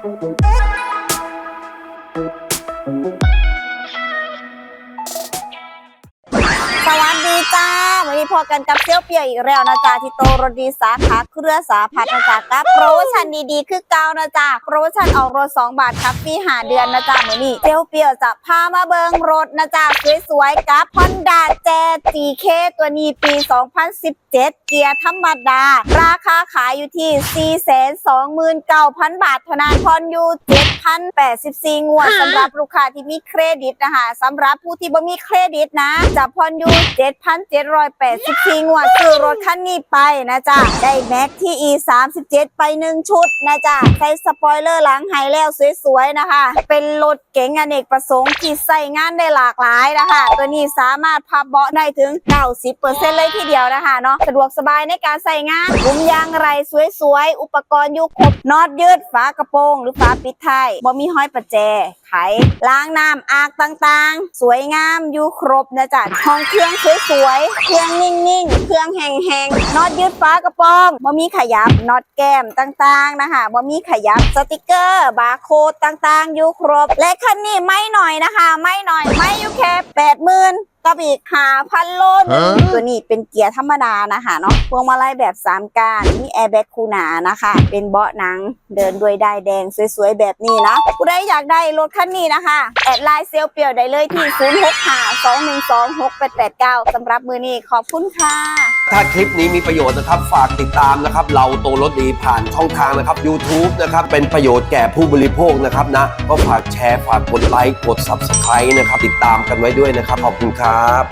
ส นี้พอกันกับเซี่ยวเปียอีกแล้วนะจ๊ะที่โตรดีสาขาเครือสาพัฒนะจ๊ะกับโปรโมชั่นดีๆคือเก่านะจ๊ะโปรโมชั่นออกรถ 2 บาทครับฟรีหาเดือนนะจ๊ะมือนี้เซี่ยวเปียจะพามาเบิงรถนะจ๊ะสวยๆกับ Honda Jazz GK ตัวนี้ปี 2017 เกียร์ธรรมดา ราคาขายอยู่ที่ 429,000 บาทเท่านั้นพอนอยู่7,084งวดสำหรับลูกค้าที่มีเครดิตนะคะสำหรับผู้ที่บ่มีเครดิตนะจะพอนอยู่84งวดซื้อรถคันนี้ไปนะจ๊ะ ได้แม็กที่ E 37ไป 1 ชุดนะจ๊ะ ใส่สปอยเลอร์หลังไฮแล้วสวยๆนะคะ เป็นรถเก๋งอเนกประสงค์ที่ใส่งานได้หลากหลายนะคะ ตัวนี้สามารถพับเบาะได้ถึง 90%เลยทีเดียวนะคะเนาะ สะดวกสบายในการใส่งานมุมยางไรสวยๆ อุปกรณ์ยุครบน็อตยืดฝากระโปรง หรือฝาปิดท้ายบ่มีห้อยประแจ ไข ล้างน้ำอากต่างๆ สวยงามอยู่ครบนะจ๊ะห้องเครื่องสวยๆ เครื่องนิ่งๆ เครื่องแห้งๆ น็อตยืดฟ้ากระโปองบ่มีขยับ น็อตแก้มต่างๆ นะคะบ่มีขยับ สติกเกอร์ บาร์โค้ดต่างๆ อยู่ครบ และคันนี้ไม่หน่อยนะคะ ไม่หน่อย ไม่อยู่แค่แปดหมื่น กับอีกหาพันโลนงฮะตัวนี้เป็นเกียร์ธรรมดานะคะเนาะพวงมาลัยแบบสามก้านมีแอร์แบ็กคูหนานะคะ เป็นเบาะหนังเดินด้วยได้ายแดงสวยๆ แบบนี้นะผู้ใดอยากได้รถคันนี้นะคะ แอดไลน์เซลเปียวได้เลยที่ 0652126889สำหรับมือนี้ขอบคุณค่ะ ถ้าคลิปนี้มีประโยชน์นะครับฝากติดตามนะครับ เราโตรถดีผ่านช่องทางนะครับ YouTube นะครับเป็นประโยชน์แก่ผู้บริโภคนะครับนะก็ฝากแชร์ฝากกดไลค์กด Subscribe นะครับ ติดตามกันไว้ด้วยนะครับ ขอบคุณครับ